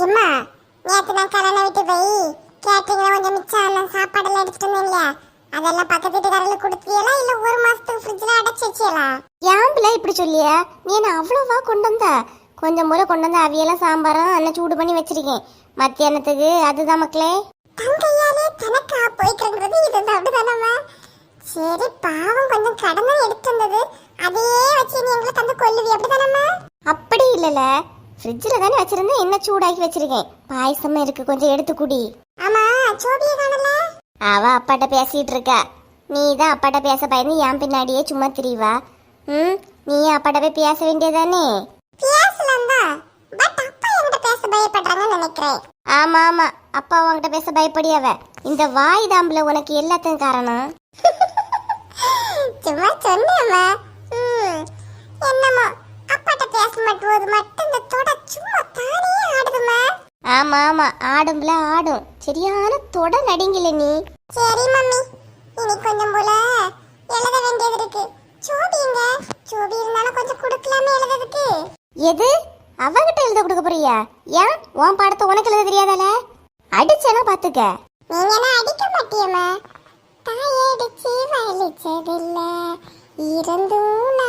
அம்மா நேற்று நான் கல்யாணம் விட்டு போய் கேட்டீங்களா கொஞ்சம் மிச்சம் அந்த சாப்பாடெல்லாம் எடுத்துட்டு வந்தேன் இல்லையா? அதெல்லாம் பக்கத்து வீட்டுக்காரங்களுக்கு கொடுத்தீங்களா இல்ல ஒரு மாசத்துக்கு ஃப்ரிட்ஜ்ல அடைச்சு வச்சியலா? ஏன் பிள்ளை இப்படி சொல்லியா? நீ என்ன அவ்வளோவா கொண்டு வந்தா? கொஞ்சம் முறை கொண்டு வந்து அவியெல்லாம் சாம்பாரும் அண்ணன் சூடு பண்ணி வச்சிருக்கேன். மத்தியானத்துக்கு அதுதான் மக்களே. தங்கையாலே தனக்கா போய்க்கிறது இதுதான் அப்படிதானம்மா? சரி பாவம் கொஞ்சம் கடனை எடுத்து வந்தது அதையே வச்சு நீ எங்களை தந்து கொல்லுவி அப்படிதானம்மா? அப்படி இல்லைல்ல ஃப்ரிட்ஜில் தானே வச்சிருந்தேன். என்ன சூடாக்கி வச்சிருக்கேன். பாயசமும் இருக்கு. கொஞ்சம் எடுத்து குடி. ஆமா சோபியை காணல? அவ அப்பாட்ட பேசிட்டு இருக்கா. நீ தான் அப்பாட்ட பேச பயந்து என் பின்னாடியே சும்மா திரிவா. ம் நீ அப்பாட்ட போய் பேச வேண்டியதானே ஆமா ஆமா. அப்பா உன்கிட்ட பேச பயப்படியாவ இந்த வாய் தாம்புல உனக்கு எல்லாத்தையும் காரணம்? சும்மா சொன்னேம்மா. என்னமோ. அப்பாட்ட பேச மாட்டுவது மட்டும் இந்த தொட சும்மா தானே ஆடுதுமா ஆமா ஆமா ஆடும்ல ஆடும். சரியான தொட நடிங்கல நீ. சரி மம்மி. இனி கொஞ்சம் போல எழுத வேண்டியது இருக்கு. சோபிங்க சோபி இருந்தாலும் கொஞ்சம் கொடுக்கலாமே எழுதுறதுக்கு. எது? அவகிட்ட எழுத கொடுக்க போறியா? ஏன்? உன் பாடத்தை உனக்கு எழுத தெரியாதால? அடிச்சேனா பாத்துக்க. நீங்க என்ன அடிக்க மாட்டியம்மா? தாயடிச்சு வலிச்சதில்ல. இருந்தும்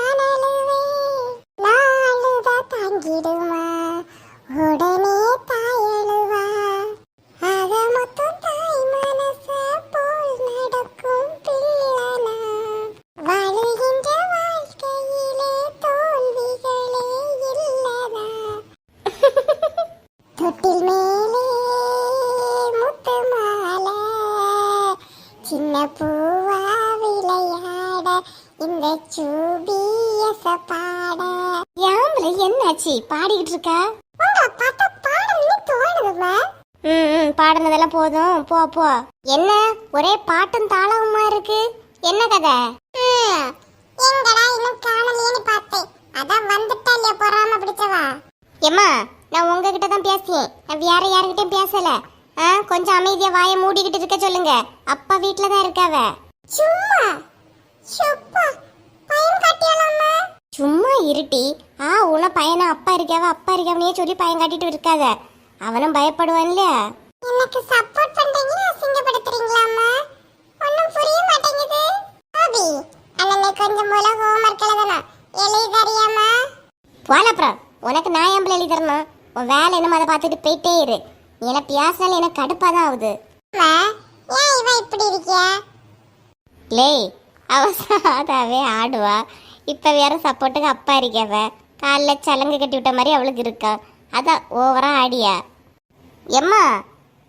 இருக்கா ம் பாடுனதெல்லாம் போதும். போ போ. என்ன? ஒரே பாட்டும் தாளவுமா இருக்கு? என்ன கதை? எங்கடா இன்னும் காணலையேன்னு பார்த்தேன். அதான் வந்துட்டா இல்லையா பொறாம பிடிச்சவா? ஏம்மா நான் உங்ககிட்ட தான் பேசியேன் நான் வேற யாருக்கிட்டையும் பேசல. ஆ கொஞ்சம் அமைதியா வாயை மூடிக்கிட்டு இருக்க சொல்லுங்க. அப்பா வீட்ல தான் இருக்காவ. சும்மா. சுப்பா. பயம் காட்டியலாமா சும்மா இருட்டி ஆ உன பையனா அப்பா இருக்காவ அப்பா இருக்காவனே சொல்லி பையன் காட்டிட்டு இருக்காத. அவனும் பயப்படுவான் இல்லையா? எனக்கு சப்போர்ட் பண்றீங்கன்னு அசிங்கப்படுத்துறீங்களாம்மா? ஒண்ணும் புரிய மாட்டேங்குது. ஆபி அண்ணனை கொஞ்சம் போல ஹோம்ஒர்க் எழுதணும். எழுதி தரியாமா போல அப்புறம். உனக்கு நான் ஏன் எழுதி தரணும்? உன் வேலை என்னமோ அதை பார்த்துட்டு போயிட்டே இரு. நீ என்ன எனக்கு கடுப்பாக தான் ஆகுது. அம்மா, ஏன் இவ இப்படி இருக்கியா? லேய் அவ சாதாவே ஆடுவா. இப்போ வேற சப்போர்ட்டுக்கு அப்பா இருக்கவ. காலைல சலங்கு கட்டி விட்ட மாதிரி அவளுக்கு இருக்கா. அதான் ஓவரா ஆடியா. எம்மா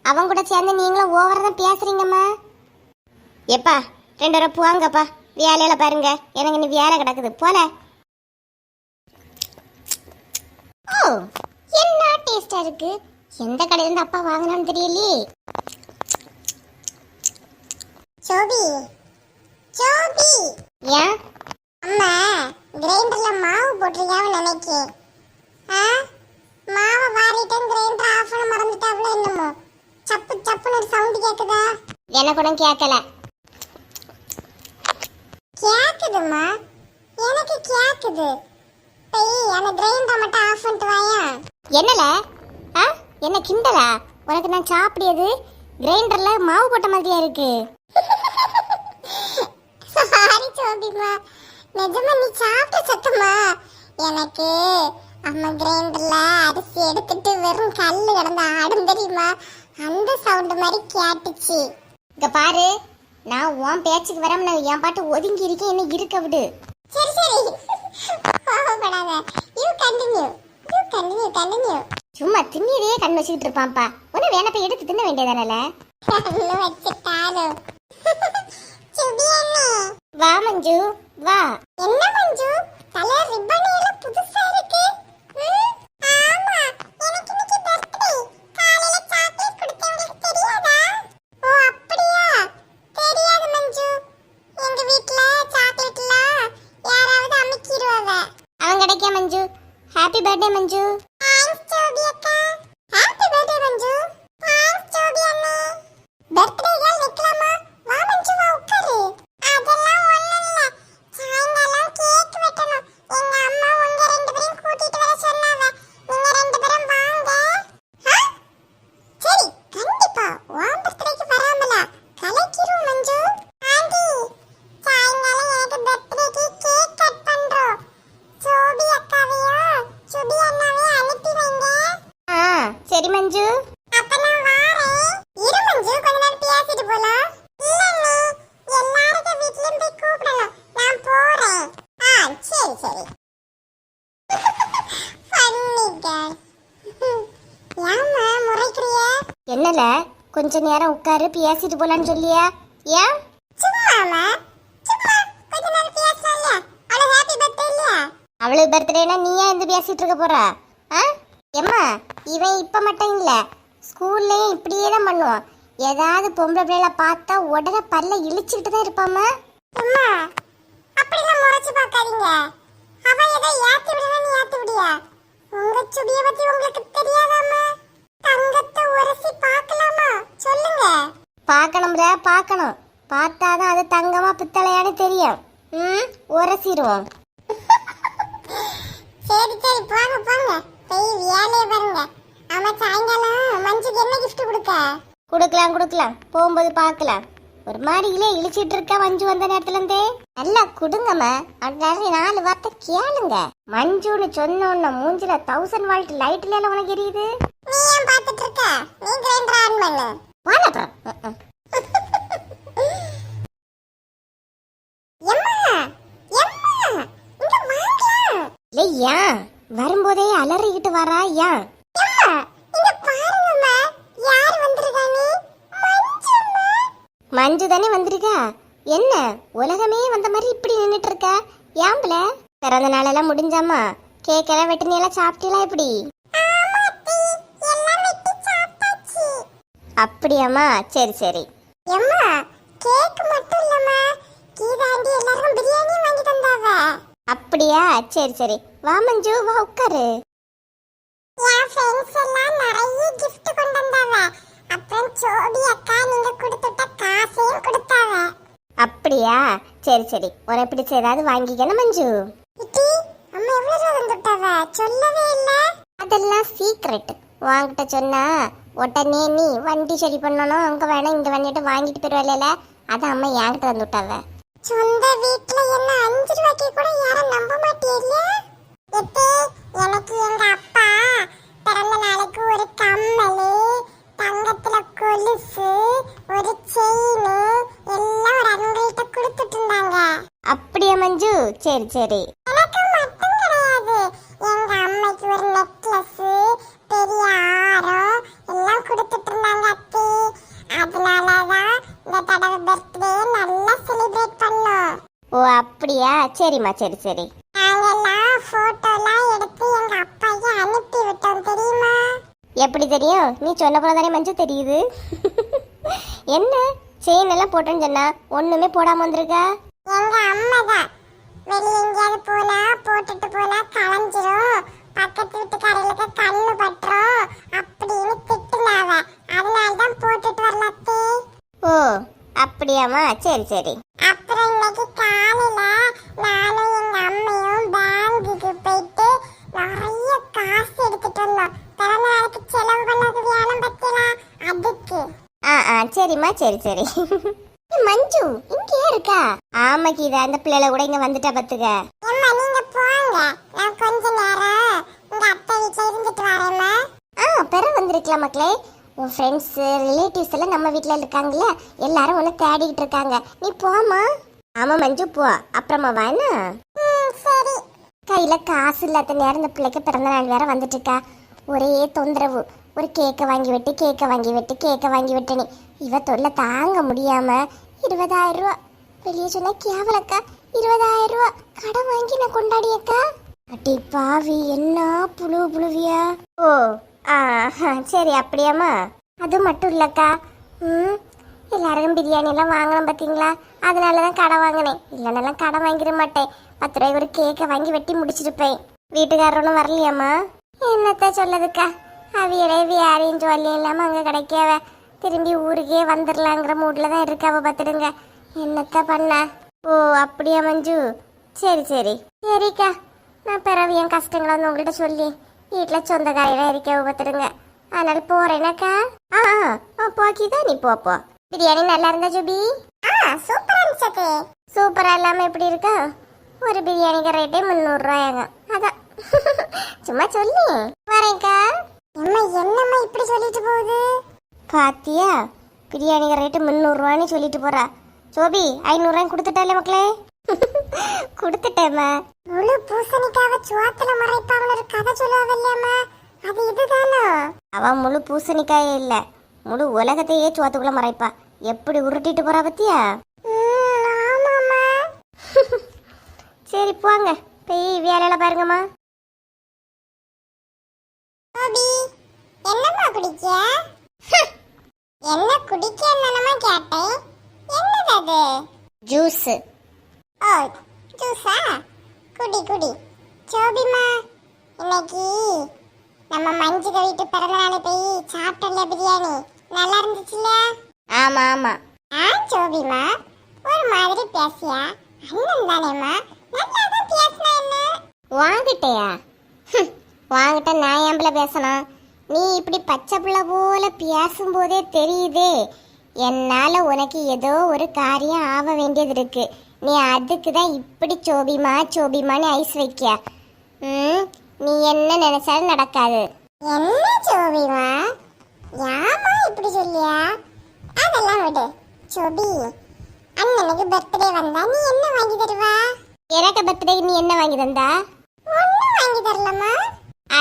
அவன் கூட சேர்ந்து நீங்களும் ஓவரா தான் பேசுறீங்கம்மா. எப்பா ரெண்டு வரை போங்கப்பா. வேலையில பாருங்க. எனக்கு இன்னும் வேலை கிடக்குது. போல. ஓ என்ன டேஸ்டா இருக்கு? எந்த கடையில இருந்து அப்பா வாங்கினான்னு தெரியலையே. சோபி சோபி. ஏன்? அம்மா கிரைண்டர்ல மாவு போட்டிருக்காவ நினைக்கேன் ஆ? மாவை வாரிட்டேன் கிரைண்டர் ஆஃப் பண்ண மறந்துட்டாவளோ என்னமோ. சப்பு சப்புன்னு ஒரு சவுண்ட் கேக்குதா? எனக்கு கூட கேட்கல கேக்குதுமா எனக்கு கேக்குது. போய் அந்த கிரைண்டர் மட்டும் ஆஃப் பண்ணிட்டு வாயா. என்னல? ஆ? என்ன கிண்டலா? உனக்கு நான் சாப்பிடியது? கிரைண்டர்ல மாவு போட்ட மாதிரியா இருக்கு? சாரி சோபிமா நிஜமா நீ சாப்பிட்ட சத்தமா? எனக்கு அம்மா கிரைண்டர்ல அரிசி எடுத்துட்டு வெறும் கல்லு கிடந்த ஆடும் தெரியுமா? அந்த சவுண்ட் மாதிரி கேட்டுச்சு. இங்க பாரு நான் உன் பேச்சுக்கு வராம நான் என் பாட்டு ஒதுங்கி இருக்கேன் என்ன இருக்க விடு. சரி சரி. கோவப்படாத. You continue you continue continue சும்மா திண்ணியதையே கண் வச்சுக்கிட்டு இருப்பான்ப்பா. உன்னை வேணா போய் எடுத்து தின்ன வேண்டியதானல? வச்சுட்டாலும். வா மஞ்சு. வா. என்ன மஞ்சு? தலை ரிப்பன் எல்லாம் புதுசா இருக்கு. ஆமா. எனக்கு இன்னைக்கு பர்த்டே காலையில சாக்லேட் தெரியாதா? ஓ அப்படியா? தெரியாது மஞ்சு. எங்க வீட்ல சாக்லேட்லாம் யாராவது அமுக்கிடுவாங்க அவன் கிடைக்க Manju? Happy birthday Manju. Thanks Jobi அக்கா. Happy birthday Manju. Thanks Jobi அண்ணே. பர்த்டே கேர்ள் வா மஞ்சு வா உட்காரு. அதெல்லாம் ஒண்ணும் இல்ல. வர சொன்னாவ நீங்க ரெண்டு பேரும் வாங்க. சரி கண்டிப்பா. வா. கொஞ்ச நேரம் உட்காரு பேசிட்டு போலான்னு சொல்லியா? ஏன்? சும்மா. அவளுக்கு பர்த்டேனா நீ ஏன் இந்த பேசிட்டு இருக்க போறா? ஆ? எம்மா இவன் இப்ப மட்டும் இல்ல ஸ்கூல்லயும் இப்படியே தான் பண்ணுவான். ஏதாவது பொம்பளை பிள்ளைல பார்த்தா உடனே பல்ல இழிச்சுக்கிட்டு தான் இருப்பாமா அம்மா அப்படிலாம் முறைச்சு பார்க்காதீங்க. அவ ஏதோ ஏத்தி விடுறா நீ ஏத்தி விடியா உங்க சுடிய பத்தி உங்களுக்கு தெரியாதாம்மா? தங்கத்தை உரசி பார்க்கலாமா? சொல்லுங்க. பார்க்கணும்ல பார்க்கணும். பார்த்தாதான் அது தங்கமா பித்தளையான்னு தெரியும். ம் உரசிடுவோம். சரி சரி போங்க போங்க. போய் வேலையை பாருங்க. ஆமா சாயங்காலம் மஞ்சுக்கு என்ன gift கொடுக்க? கொடுக்கலாம் கொடுக்கலாம். போகும்போது பார்க்கலாம். ஒரு மாதிரியிலே இழிச்சிட்டு இருக்க மஞ்சு வந்த நேரத்துல இருந்தே நல்லா கொடுங்கம்மா. அப்படின்னாரு நாலு வார்த்தை கேளுங்க. மஞ்சுன்னு சொன்ன உடனே மூஞ்சில தௌசண்ட் வால்ட் லைட்ல எல்லாம் உனக்கு எரியுது? நீ ஏன் பார்த்துட்டு இருக்க? நீ கிரைண்டர் ஆன் பண்ணு. ஏன் வரும்போதே அலறிக்கிட்டு வரா ஏன் எம்மா இங்க பாருங்கம்மா யார் வந்திருக்காங்க மஞ்சும்மா மஞ்சு தானே வந்திருக்கா? என்ன உலகமே வந்த மாதிரி இப்படி நின்றுட்டு இருக்க ஏம்பல பிறந்த நாளெல்லாம் முடிஞ்சாமா? கேக்கெல்லாம் வெட்டினி எல்லாம் சாப்பிட்டீங்களா இப்படி? எல்லாம் அப்படியாம்மா சரி சரி. எம்மா கேக் மட்டும் இல்லம்மா. கீதாண்டி எல்லாரும் பிரியாணி வாங்கி தந்தாவ. அப்படியா சரி சரி. வா மஞ்சு வா உட்காரு. என் ஃப்ரெண்ட்ஸ் எல்லாம் நிறைய கிஃப்ட் கொண்டு வந்தாவ அப்புறம் சோபி அக்கா நீங்க கொடுத்துட்ட காசையும் கொடுத்தாவ அப்படியா சரி சரி. உனக்கு பிடிச்ச ஏதாவது வாங்கிக்கணும் மஞ்சு. அம்மா எவ்வளவு ரூபா வந்துட்டாவ சொல்லவே இல்ல. அதெல்லாம் சீக்ரெட் வாங்கிட்ட சொன்னா உடனே நீ வண்டி சரி பண்ணணும் அங்க வேணாம் இங்க வேணிட்டு வாங்கிட்டு போயிருவல அதான் அம்மா என்கிட்ட வந்து விட்டாவ. சொந்த வீட்ல என்ன அஞ்சு ரூபாய்க்கு கூட யாரும் நம்ப எத்தே எனக்கு எங்க அப்பா பிறந்த நாளைக்கு ஒரு கம்மல். தங்கத்துல கொலுசு ஒரு செயின் எல்லாம் ஒரு அங்கிள்கிட்ட கொடுத்துட்டு இருந்தாங்க அப்படியா மஞ்சு? சரி சரி. எனக்கு மட்டும் கிடையாது. எங்க அம்மைக்கு ஒரு நெக்லஸ் பெரிய ஆரம் எல்லாம் கொடுத்துட்டு இருந்தாங்க அத்தி. அதனாலதான் இந்த தடவை பர்த்டே நல்லா செலிப்ரேட் பண்ணோம். ஓ அப்படியா? சரிம்மா சரி சரி. எப்படி தெரியும்? நீ சொன்ன போல தானே மஞ்சு தெரியுது. என்ன? செயின் எல்லாம் போட்டேன்னு சொன்னா ஒண்ணுமே போடாம வந்திருக்கா? எங்க அம்மா தான் வெளிய எங்கேயாவது போனா போட்டுட்டு போனா களைஞ்சிரும். பக்கத்து வீட்டுக்காரங்களுக்கு கண்ணு பட்டுரும். அப்படின்னு திட்டுனாவ. அதனால தான் போட்டுட்டு வரலத்தே ஓ அப்படியாம்மா? சரி சரி. அப்புறம் இன்னைக்கு காலையில நானும் எங்க அம்மையும் பேங்குக்கு போயிட்டு நிறைய காசு எடுத்துட்டு வந்தோம். பிறந்த சரிம்மா சரி சரி. மஞ்சு இங்கேயே இருக்கா? ஆமா கீதா அந்த பிள்ளைல கூட இங்க வந்துட்டா பத்துக்க. அம்மா நீங்க போங்க. நான் கொஞ்ச நேரம் உங்க அத்தை வீட்டுல இருந்துட்டு வரேம்மா. ஆ பெற வந்திருக்கலாம் மக்களே. உன் ஃப்ரெண்ட்ஸ் ரிலேட்டிவ்ஸ் எல்லாம் நம்ம வீட்ல இருக்காங்கல்ல எல்லாரும் உன்னை தேடிக்கிட்டு இருக்காங்க. நீ போமா ஆமா மஞ்சு போ. அப்புறமா வானா சரி. கையில காசு இல்லாத நேரம் இந்த பிள்ளைக்கு பிறந்த நாள் வேற வந்துட்டு இருக்கா. ஒரே தொந்தரவு. ஒரு கேக்கை வாங்கி விட்டு கேக்கை வாங்கி விட்டு கேக்கை வாங்கி விட்டு இவ தொல்லை தாங்க முடியாம இருபதாயிரம் ரூபா. வெளியே சொன்னா கேவலக்கா இருபதாயிரம் ரூபா. கடன் வாங்கி நான் கொண்டாடியக்கா அட்டி பாவி என்ன புழு புழுவியா? ஓ ஆ சரி அப்படியாம்மா. அது மட்டும் இல்லக்கா ம் எல்லாருக்கும் பிரியாணி எல்லாம் வாங்கணும் பார்த்தீங்களா அதனால தான் கடை வாங்கினேன். இல்லைனாலாம் கடை வாங்கிட மாட்டேன். பத்து ரூபாய்க்கு ஒரு கேக்கை வாங்கி வெட்டி முடிச்சிருப்பேன். வீட்டுக்காரனும் வரலையாம்மா? என்னத்த சொல்லதுக்கா அவையடே வியாரியும் சொல்லி இல்லாமல் அங்கே கிடைக்காவ. திரும்பி ஊருக்கே வந்துடலாங்கிற மூடில் தான் இருக்காவ பார்த்துடுங்க. என்னத்த பண்ண? ஓ அப்படியா மஞ்சு? சரி சரி. சரிக்கா. நான் பிறவி என் கஷ்டங்களை வந்து உங்கள்கிட்ட சொல்லி வீட்டில் சொந்தக்காரையெல்லாம் இருக்கவும் பார்த்துடுங்க. அதனால போறேனாக்கா? ஆ ஆ, போக்கிதான் நீ போப்போ பிரியாணி நல்லா இருந்தா ஜுபி? ஆ சூப்பரா இருந்துச்சு சூப்பரா இல்லாம எப்படி இருக்கா? ஒரு பிரியாணிக்கு ரேட்டே முந்நூறுரூவாயாங்க அதான். சும்மா சொல்லு. வரேன்க்கா. அம்மா என்னம்மா இப்படி சொல்லிட்டு போகுது? பாத்தியா பிரியாணிக்கு ரேட்டு முந்நூறுரூவான்னு சொல்லிட்டு போறா. சோபி ஐநூறுரூவாயும் கொடுத்துட்டாலே மக்களே. கொடுத்துட்டேம்மா. முழு பூசணிக்காவ சுவாத்துல மறைப்பாங்கன்னு ஒரு கதை சொல்லுவாங்க இல்லையாம்மா அது இதுதானோ? அவன் முழு பூசணிக்காயே இல்ல. முழு உலகத்தையே சோத்துக்குள்ள மறைப்பா. எப்படி உருட்டிட்டு போறா பத்தியா? சரி போங்க. போய் வேலையில பாருங்கம்மா. கோபி என்னம்மா குடிக்க? என்ன குடிக்க என்னமா கேட்டேன். என்னது அது? ஜூஸ். ஓ ஜூஸா? குடி குடி. சோபிமா இன்னைக்கு நம்ம மஞ்சுக வீட்டு பிறந்த நாள் போய் சாப்பிட்டல பிரியாணி. நல்லா இருந்துச்சுல்ல ஆமா ஆமா. ஆ சோபிமா ஒரு மாதிரி பேசியா? அண்ணன் தானேம்மா. நல்லா தான் பேசினா என்ன? வாங்கிட்டயா? வாங்கிட்ட நான் ஏம்பல பேசணும்? நீ இப்படி பச்சை பிள்ளை போல பேசும்போதே தெரியுதே. என்னால உனக்கு ஏதோ ஒரு காரியம் ஆக வேண்டியது இருக்கு. நீ அதுக்கு தான் இப்படி சோபிமா சோபிமான்னு ஐஸ் வைக்க ம் நீ என்ன நினைச்சாலும் நடக்காது. என்ன சோபிமா? யாமா இப்படி சொல்லியா? அதெல்லாம் விடு. சோபி அண்ணனுக்கு பர்த்டே வந்தா நீ என்ன வாங்கி தருவா? எனக்கு பர்த்டேக்கு நீ என்ன வாங்கி தந்தா? ஒன்னும் வாங்கி தரலமா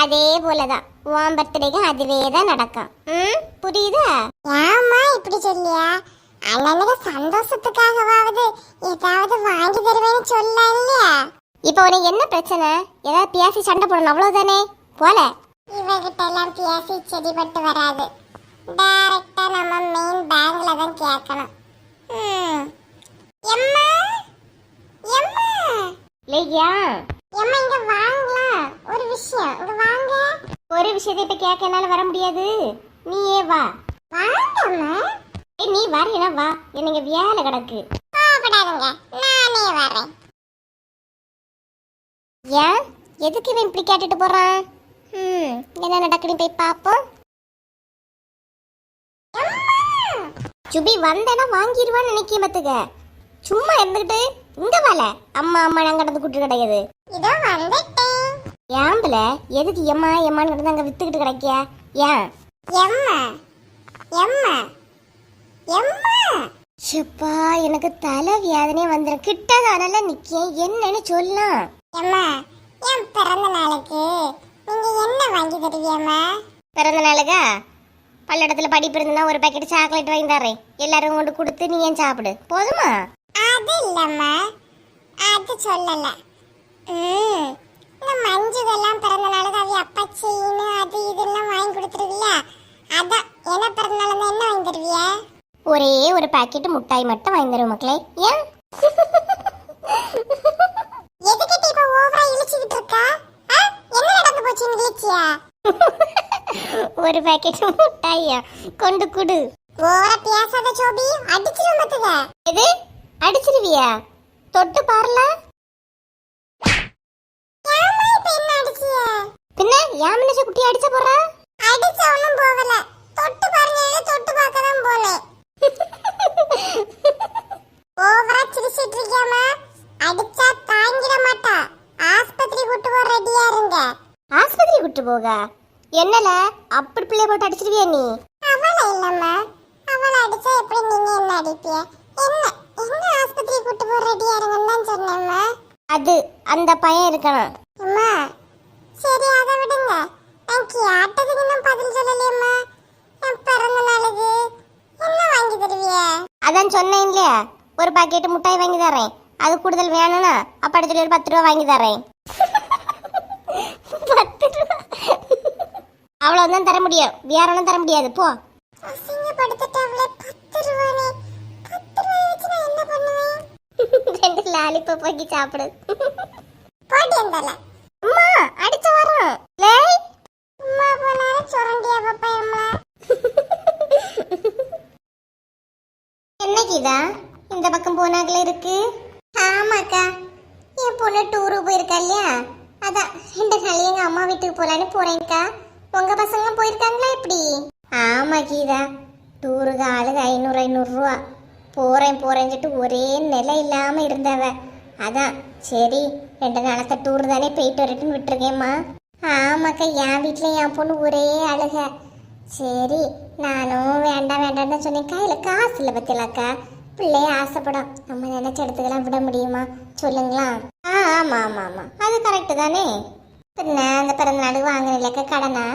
அதே போலதான். உன் பர்த்டேக்கு அதுவே தான் நடக்கும். ம்? புரியுதா? ஏமா இப்படி சொல்லியா? அண்ணனுக்கு சந்தோஷத்துக்காகவாவது ஏதாவது வாங்கி தருவேன்னு சொல்ல இல்லையா? இப்போ உனக்கு என்ன பிரச்சனை? ஏதாவது பேசி சண்டை போடணும் அவ்வளவுதானே? போல. இவகிட்ட எல்லாம் பேசி செடிபட்டு வராது. டைரக்டா நம்ம மெயின் பேங்க்ல தான் கேட்கணும். எம்மா? எம்மா? இல்லையா எம்மா இங்க வாங்கலாம் ஒரு விஷயம். இங்க வாங்க. ஒரு விஷயத்தை இப்ப கேட்க என்னால வர முடியாது. நீயே வா. வாங்கம்மா. ஏய், நீ வரீனா வா. எனக்கு வேலை கிடக்கு. கோபப்படாதுங்க நானே வரேன். ஏன்? எதுக்கு இவன் இப்படி கேட்டுட்டு போறான்? ம் என்ன நடக்குன்னு போய் பாப்போம். சுபி வந்தேன்னா வாங்கிடுவான்னு நினைக்க பத்துக்க சும்மா இருந்துகிட்டு இங்க வால. அம்மா அம்மா நான் கடந்து கூட்டு கிடையாது இதோ வந்துட்டேன். ஏம்பல எதுக்கு எம்மா எம்மான்னு கிடந்து அங்க வித்துக்கிட்டு கிடைக்கியா? ஏன்? எம்மா. எம்மா. எம்மா. ஷப்பா எனக்கு தலை வேதனையே வந்துடும் கிட்டதானால நிக்கேன் என்னன்னு சொல்லலாம் எம்மா என் பிறந்த நாளுக்கு நீங்க என்ன வாங்கி தருவியம்மா? பிறந்த நாளுக்கா? பல்லடத்துல படிப்பு இருந்ததுன்னா ஒரு பாக்கெட் சாக்லேட் வாங்கி தரேன். எல்லாரும் கொண்டு கொடுத்து நீ ஏன் சாப்பிடு? போதுமா? அது இல்லம்மா அது சொல்லல. ம், இந்த மஞ்சுவெல்லாம் பிறந்த நாளுக்கு அவ அப்பா செயின் அது இதெல்லாம் வாங்கி கொடுத்துருவியா? அதான் என்ன பிறந்த நாள் என்ன வாங்கி தருவிய? ஒரே ஒரு பாக்கெட் முட்டாய் மட்டும் வாங்கி தருவோம் மக்களே. ஏன்? எதுக்கிட்ட இப்ப ஓவரா இழிச்சுக்கிட்டு இருக்கா? என்ன நடந்து போச்சு ஒரு பாக்கெட் முட்டாயா? கொண்டு குடு. ஓவரா பேசாத சோபி அடிச்சிரும் பத்துக எது? அடிச்சிருவியா? தொட்டு பாருல. பின்ன ஏன் மினிச்ச குட்டி அடிச்ச போறா? அடிச்ச ஒண்ணும் போகல. தொட்டு பாருங்க தொட்டு பார்க்க தான் போனேன் ஓவரா சிரிச்சிட்டு இருக்கியாமா அடிச்சா தாங்கிட மாட்டா. ஆஸ்பத்திரி கூட்டு போக ரெடியா இருங்க. ஆஸ்பத்திரி கூட்டு போக? என்னல? அப்படி பிள்ளைய போட்டு அடிச்சிருவியா நீ? அவளை இல்லம்மா. அவளை அடிச்சா எப்படி நீங்க என்ன அடிப்பிய கூட்டு அது அந்த பையன் இருக்கணும். அம்மா சரி அதை விடுங்க. நான் கேட்டதுக்கு இன்னும் பதில் சொல்லலையம்மா என் பிறந்த நாளுக்கு என்ன வாங்கி தருவிய? அதான் சொன்னேன் இல்லையா? ஒரு பாக்கெட் முட்டாய் வாங்கி தரேன் அது கூடுதல் வேணும்னா அப்பா சொல்லி ஒரு பத்து ரூபா வாங்கி தரேன் பத்து ரூபா. அவ்வளவுதான் தர முடியும். வேற ஒன்றும் தர முடியாது. போ. அசிங்கப்படுத்திட்டாங்களே பத்து ரூபானே என்ன பண்ணுவேன்? ரெண்டு லாலிபப் வாங்கி சாப்பிடு. போட்டி இருந்தால அம்மா அடிச்ச வரோம். லேய் சும்மா போனாலும் சுரண்டியா பாப்பாயம்மா என்னைக்கு இதா இந்த பக்கம் போனாங்களே இருக்கு? ஆமாக்கா. என் பொண்ணு டூரு போயிருக்கா இல்லையா? அதான் ரெண்டு நாள் எங்க அம்மா வீட்டுக்கு போலான்னு போறேன்க்கா உங்க பசங்க போயிருக்காங்களா எப்படி? ஆமா கீதா. டூருக்கு ஆளுக்கு ஐநூறு ஐநூறுரூவா போகிறேன் போகிறேன்னு சொல்லிட்டு ஒரே நிலை இல்லாமல் இருந்தவ. அதான் சரி ரெண்டு நாளத்தை டூர் தானே போயிட்டு வரட்டுன்னு விட்டுருக்கேம்மா. ஆமாக்கா என் வீட்டில் என் பொண்ணு ஒரே அழுக. சரி நானும் வேண்டாம் வேண்டாம்னு சொன்னேன் கையில் காசு இல்லை பத்தியலாக்கா பிள்ளைய ஆசைப்படும். நம்ம நினைச்ச இடத்துக்கெல்லாம் விட முடியுமா? சொல்லுங்களா? ஆ ஆமாம் ஆமாம் ஆமாம் அது கரெக்டு தானே. பின்ன அந்த பிறந்த நாள் வாங்கினேன்லக்கா கடனா?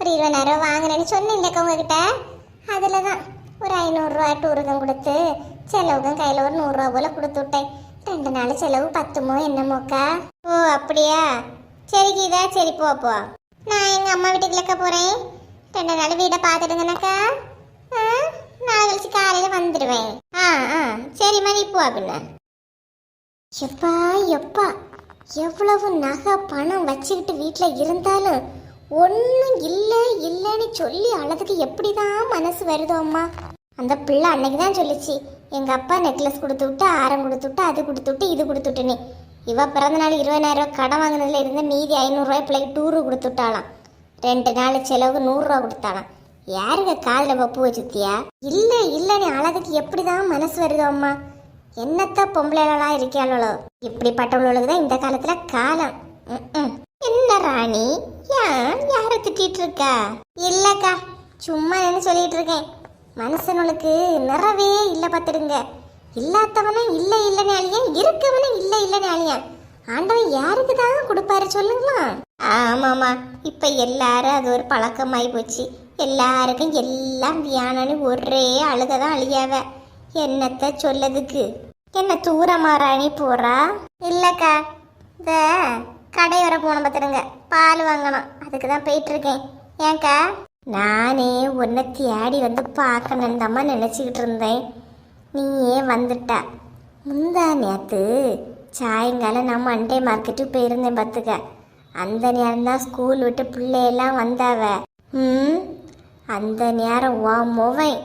ஒரு இருபதாயிரம் வாங்கினேன்னு சொன்னேன் இல்லைக்கா உங்ககிட்ட? அதில் தான் ஒரு ஐநூறுரூவா டூருக்கும் கொடுத்து செலவுக்கும் கையில் ஒரு நூறுரூவா போல் கொடுத்து விட்டேன். ரெண்டு நாள் செலவு பத்துமோ என்னமோக்கா? ஓ அப்படியா? சரி கீதா சரி போ போ. நான் எங்கள் அம்மா வீட்டுக்குள்ளக்க போகிறேன் ரெண்டு நாள் வீடை பார்த்துடுங்கனாக்கா ஆ நாளை கழிச்சு காலையில் வந்துடுவேன் ஆ ஆ சரிம்மா நீ போ பின்ன எப்பா எப்பா எவ்வளவு நகை பணம் வச்சுக்கிட்டு வீட்டில் இருந்தாலும் ஒன்றும் இல்லை இல்லைன்னு சொல்லி அழதுக்கு எப்படி தான் மனசு வருதோ அம்மா? அந்த பிள்ளை அன்னைக்கு தான் சொல்லிச்சு எங்கள் அப்பா நெக்லஸ் கொடுத்து விட்டு ஆரம் கொடுத்து விட்டு அது கொடுத்து விட்டு இது கொடுத்து விட்டுன்னு. இவ பிறந்த நாள் இருபதாயிரம் கடன் வாங்கினதுல இருந்த மீதி ஐநூறுரூவா பிள்ளைக்கு டூரு கொடுத்து விட்டாலாம் ரெண்டு நாள் செலவுக்கு நூறுரூவா கொடுத்தாலாம் யாருங்க காதில் பப்பு வச்சுத்தியா இல்லை இல்லைன்னு அழகுக்கு எப்படி தான் மனசு வருதோ அம்மா? என்னத்த பொம்பளைகளா இருக்காளோ இப்படிப்பட்டவங்களுக்கு தான் இந்த காலத்தில் காலம். ம் என்ன ராணி? ஏன்? யார திட்டிட்டு இருக்கா இல்லக்கா சும்மா என்ன சொல்லிட்டு இருக்கேன் மனுஷனுக்கு நிறவே இல்ல பாத்துடுங்க இல்லாதவனும் இல்ல இல்லைன்னு அழியன் இருக்கவனும் இல்ல இல்லைன்னு அழியன் ஆண்டவன் யாருக்கு தான் கொடுப்பாரு சொல்லுங்களா? ஆமாமா இப்ப எல்லாரும் அது ஒரு பழக்கமாயி போச்சு. எல்லாருக்கும் எல்லாம் வியானன்னு ஒரே அழுகதான் அழியாவ. என்னத்த சொல்லதுக்கு? என்ன தூரமா ராணி போறா? இல்லக்கா இந்த கடை வர போன பார்த்துருங்க பால் வாங்கணும். அதுக்கு தான் போயிட்டு இருக்கேன் ஏன்க்கா நானே உன்னை தேடி வந்து பார்க்கணுன்னு நினச்சிக்கிட்டு இருந்தேன். நீயே வந்துட்ட? முந்தா நேற்று சாயங்காலம் நான் மண்டே மார்க்கெட்டுக்கு போயிருந்தேன் பார்த்துக்க. அந்த நேரம் தான் ஸ்கூல் விட்டு பிள்ளையெல்லாம் வந்தாவ. ம்? அந்த நேரம் வா முவன்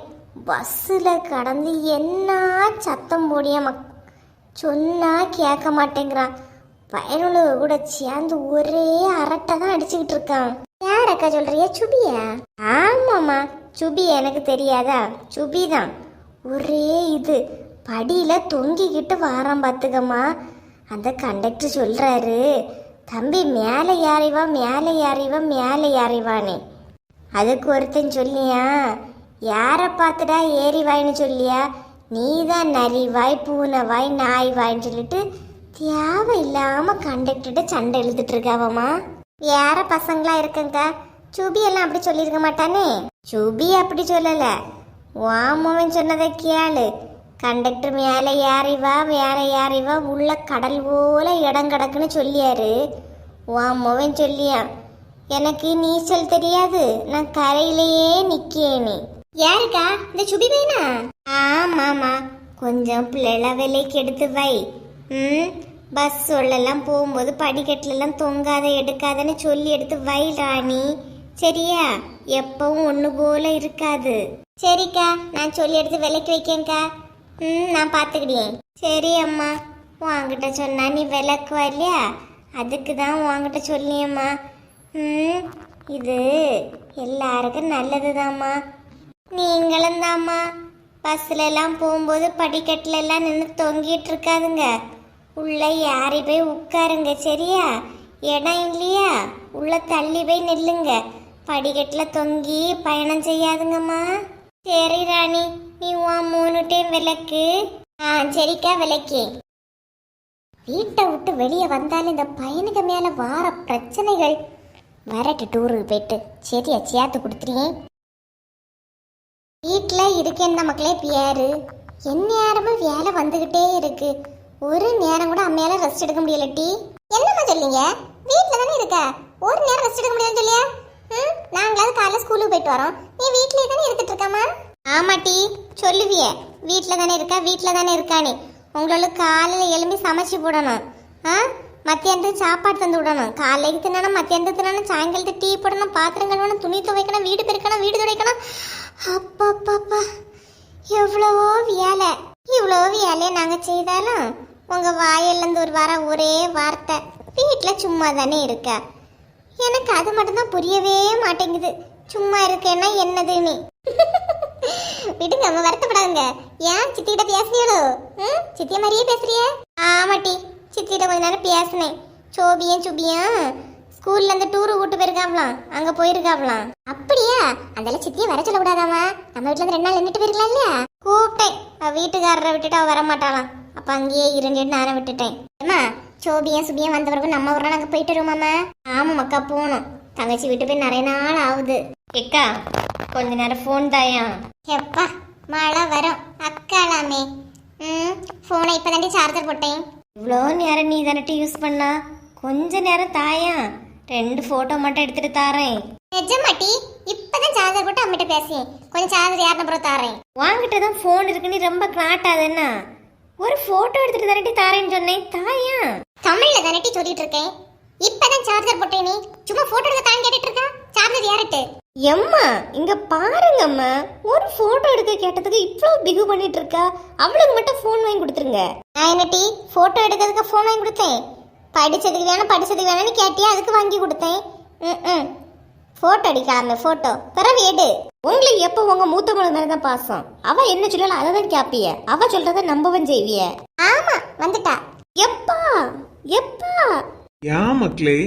பஸ்ஸில் கடந்து என்ன சத்தம் போடிய மக் கேட்க மாட்டேங்கிறான். பயனுள்ள கூட சேர்ந்து ஒரே அரட்டை தான் அடிச்சுக்கிட்டு இருக்கான். யார் அக்கா சொல்றிய? சுபியா? ஆமாம்மா சுபி எனக்கு தெரியாதா? சுபி தான். ஒரே இது. படியில் தொங்கிக்கிட்டு வாரம் பார்த்துக்கம்மா அந்த கண்டக்டர் சொல்கிறாரு தம்பி மேலே யாரைவா மேலே யாரைவா மேலே யாரைவானே அதுக்கு ஒருத்தன் சொல்லியா யாரை பார்த்துடா ஏறி வாய்னு சொல்லியா? நீ தான் நரி வாய் பூனை வாய் நாய் வாய்ன்னு சொல்லிட்டு தேவையில்லாம கண்டக்டர்கிட்ட சண்டை எழுதிட்டு இருக்காவம்மா. வேற பசங்களா இருக்குங்க. சுபி எல்லாம் அப்படி சொல்லியிருக்க மாட்டானே. சுபி அப்படி சொல்லல. வாமவன் சொன்னதை கேளு. கண்டக்டர் மேலே ஏறிவா மேலே ஏறிவா உள்ள கடல் போல இடம் கிடக்குன்னு சொல்லியாரு. வாமவன் சொல்லியா எனக்கு நீச்சல் தெரியாது. நான் கரையிலேயே நிக்கேனே. யாருக்கா? இந்த சுபி பையனா? ஆமாமா கொஞ்சம் பிள்ளை விலைக்கு எடுத்து வை. ம்? பஸ் சொல்லலாம் போகும்போது படிக்கட்டுலலாம் தொங்காத எடுக்காதன்னு சொல்லி எடுத்து வை ராணி. சரியா? எப்பவும் ஒன்று போல இருக்காது. சரிக்கா நான் சொல்லி எடுத்து விலைக்கு வைக்கேங்க்கா ம் நான் பார்த்துக்கிட்டேன் சரி அம்மா. உங்ககிட்ட சொன்னா நீ விளக்குவா இல்லையா? அதுக்கு தான் உன்கிட்ட சொல்லியம்மா. ம் இது எல்லாருக்கும் நல்லதுதாம்மா. நீங்களும் தாம்மா பஸ்ல போகும்போது படிக்கட்டுலெல்லாம் நின்று தொங்கிட்டு இருக்காதுங்க. உள்ளே யாரி போய் உட்காருங்க சரியா? இடம் இல்லையா? உள்ள தள்ளி போய் நில்லுங்க. படிக்கட்டில் தொங்கி பயணம் செய்யாதுங்கம்மா. சரி ராணி. நீ உன் மூணு டைம் விளக்கு. ஆ சரிக்கா விளக்கு. வீட்டை விட்டு வெளியே வந்தாலும் இந்த பையனுக்கு மேலே வார பிரச்சனைகள். வரட்டு டூருக்கு போயிட்டு. சரியா சேர்த்து கொடுத்துருங்க. வீட்டில் இருக்கேன் மக்களே பியாரு என் நேரமும் வேலை வந்துக்கிட்டே இருக்குது ஒரு நேரம் கூட அம்மையால ரெஸ்ட் எடுக்க முடியல டி. என்னம்மா சொல்றீங்க? வீட்டில் தானே இருக்க? ஒரு நேரம் ரெஸ்ட் எடுக்க முடியாதுன்னு சொல்லியா? ம்? நாங்களாவது காலைல ஸ்கூலுக்கு போயிட்டு வரோம். நீ வீட்லயே தானே இருந்துட்டு இருக்கமா ஆமா டி. சொல்லுவியே. வீட்டில் தானே இருக்கா? வீட்டில் தானே இருக்கானே உங்களோட காலையில் எழும்பி சமைச்சு போடணும். ஆ? மத்தியானத்துக்கு சாப்பாடு தந்து விடணும். காலைக்கு தின்னணும் மத்தியானத்துக்கு தின்னணும் சாயங்காலத்துக்கு டீ போடணும் பாத்திரம் கழுவணும் துணி துவைக்கணும் வீடு பெருக்கணும் வீடு துடைக்கணும். அப்பப்பப்பா. எவ்வளவோ வேலை இவ்வளோ வேலையை நாங்கள் செய்தாலும் உங்கள் வாயிலேருந்து ஒரு வர ஒரே வார்த்தை. வீட்டில் சும்மா தானே இருக்க. எனக்கு அது மட்டும்தான் புரியவே மாட்டேங்குது. சும்மா இருக்கேன்னா என்னதுன்னு. விடுங்க அம்மா வருத்தப்படாதுங்க. ஏன் சித்திகிட்ட பேசுறீங்களோ? ம் சித்திய மாதிரியே பேசுறிய? ஆமாட்டி சித்திகிட்ட கொஞ்ச நேரம் பேசினேன். சோபியும் சுபியும் ஸ்கூல்ல இருந்து டூரு கூட்டு போயிருக்காங்களாம். அங்க போயிருக்காங்களாம். அப்படியா? அந்த சித்தியை வர சொல்லக்கூடாதாமா நம்ம வீட்டுல இருந்து ரெண்டு நாள் நின்றுட்டு போயிருக்கலாம் இல்லையா? கூப்பிட்டேன். அவ வீட்டுக்காரரை விட்டுட்டு அவ வர மாட்டாளாம் அப்ப அங்கேயே இருந்துட்டு நானும் விட்டுட்டேன். அம்மா சோபியும் சுபியும் வந்த பிறகு நம்ம ஊரில் நாங்கள் போயிட்டு வருவோமாமா ஆமாம் மக்கா போகணும். தங்கச்சி விட்டு போய் நிறைய நாள் ஆகுது. எக்கா கொஞ்ச நேரம் ஃபோன் தாயா? எப்பா மழை வரும். அக்காலாமே. ம் ஃபோனை இப்போ தாண்டி சார்ஜர் போட்டேன். இவ்வளோ நேரம் நீ தானட்டி யூஸ் பண்ணா? கொஞ்ச நேரம் தாயா? ரெண்டு ஃபோட்டோ மட்டும் எடுத்துட்டு தாரேன். நிஜமாட்டி இப்பதான் சார்ஜர் போட்டு அம்மிட்ட பேசி. கொஞ்சம் சார்ஜர் யாருன்னு அப்புறம் தாரேன். வாங்கிட்டு தான் ஃபோன் இருக்குன்னு ரொம்ப காட்டாதுன்னா ஒரு போட்டோ எடுத்துட்டு தானட்டி தாரேன்னு சொன்னேன். தாயா? தமிழ்ல தானட்டி சொல்லிட்டு இருக்கேன். இப்பதான் சார்ஜர் போட்டேன் சும்மா போட்டோ எடுக்க தான் கேட்டுட்டு இருக்கா? சார்ஜர் யார்கிட்ட? எம்மா இங்க பாருங்கம்மா ஒரு போட்டோ எடுக்க கேட்டதுக்கு இவ்ளோ பிகு பண்ணிட்டு இருக்கா? அவளுக்கு மட்டும் ஃபோன் வாங்கி கொடுத்துருங்க. நான் என்னட்டி போட்டோ எடுக்கிறதுக்கு ஃபோன் வாங்கி கொடுத்தேன். படிச்சதுக்கு வேணும் படிச்சதுக்கு வேணும்னு கேட்டியா? அதுக்கு வாங்கி கொடுத்தேன். ம் போட்டோ அடிக்கலாமே போட்டோ பிறகு எடு. உங்களுக்கு எப்போ உங்க மூத்த மகள் மேல தான் பாசம்? அவ என்ன சொல்லலாம் அதை தான் கேப்பிய. அவ சொல்றத நம்பவும் செய்விய. ஆமா வந்துட்டா. எப்பா எப்பா? ஏன் மக்களே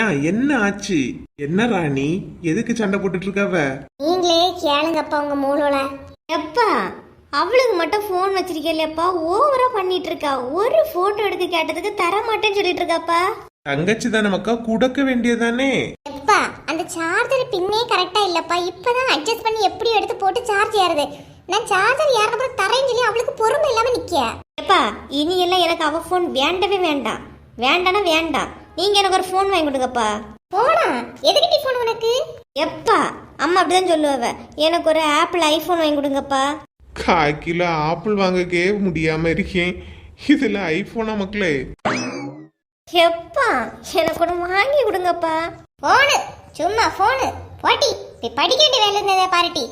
ஏன் என்ன ஆச்சு? என்ன ராணி? எதுக்கு சண்டை போட்டுட்டு இருக்காவ நீங்களே கேளுங்கப்பா உங்க மூளோல. எப்பா அவளுக்கு மட்டும் ஃபோன் வச்சிருக்கேன்லப்பா ஓவரா பண்ணிட்டு இருக்கா ஒரு போட்டோ எடுக்க கேட்டதுக்கு தர மாட்டேன்னு சொல்லிட்டு இருக்காப்பா தங்கச்சி தானே மக்கா? குடக்க வேண்டியதானே? எப்பா அந்த சார்ஜர் பின்னே கரெக்டா இல்லப்பா. இப்பதான் அட்ஜஸ்ட் பண்ணி எப்படி எடுத்து போட்டு சார்ஜ் ஏறுது. நான் சார்ஜர் ஏறப்பறம் தரேன்னு சொல்லி அவளுக்கு பொறுமை இல்லாம நிக்க எப்பா இனி எல்லாம் எனக்கு அவ ஃபோன் வேண்டவே வேண்டாம். வேண்டானா வேண்டாம். நீங்க எனக்கு ஒரு ஃபோன் வாங்கி கொடுங்கப்பா. போனா எதுக்கு ஃபோன் உனக்கு? எப்பா அம்மா அப்படிதான் சொல்லுவ. எனக்கு ஒரு ஆப்பிள் ஐபோன் வாங்கி கொடுங்கப்பா. கால் கிலோ ஆப்பிள் வாங்கக்கே முடியாம இருக்கேன். இதுல ஐபோனா மக்களே? எப்பா எனக்கு ஒன்று வாங்கி கொடுங்கப்பா. போனு சும்மா போனு போட்டி போய் படிக்க வேண்டிய வேலை இருந்ததே பாருட்டி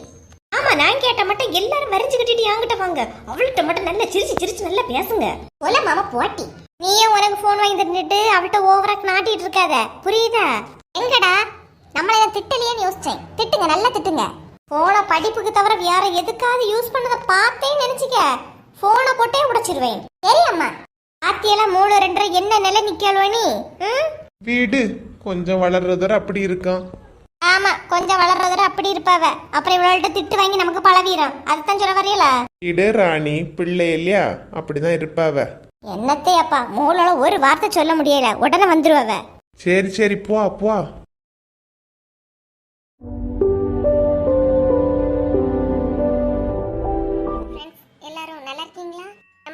ஆமா நான் கேட்ட மட்டும் எல்லாரும் மறைஞ்சு கட்டிட்டு என்கிட்ட வாங்க. அவள்கிட்ட மட்டும் நல்லா சிரிச்சு சிரிச்சு நல்லா பேசுங்க. போல மாமா போட்டி. நீயே உனக்கு ஃபோன் வாங்கி தந்துட்டு அவள்கிட்ட ஓவரா நாட்டிட்டு இருக்காத. புரியுதா? எங்கடா? நம்மள இதை திட்டலையேன்னு யோசிச்சேன். திட்டுங்க நல்லா திட்டுங்க. போன படிப்புக்கு தவிர வேற எதுக்காவது யூஸ் பண்ணதை பார்த்தேன்னு நினைச்சுக்க. போனை போட்டே உடைச்சிருவேன். சரி அம்மா. ஆத்தியெல்லாம் மூணு ரெண்டரை என்ன நிலை நிக்கல்வ நீ ம்? வீடு. கொஞ்சம் வளர்றதோட அப்படி இருக்கான் ஆமா கொஞ்சம் வளர்றதோட அப்படி இருப்பாவ. அப்புறம் இவள்கிட்ட திட்டு வாங்கி நமக்கு பழவீரம். அதுதான் சொல்ல வரையல வீடு ராணி பிள்ளை இல்லையா? அப்படிதான் இருப்பாவ. என்னத்தே அப்பா மூளால ஒரு வார்த்தை சொல்ல முடியல. உடனே வந்துருவவ. சரி சரி போ போ.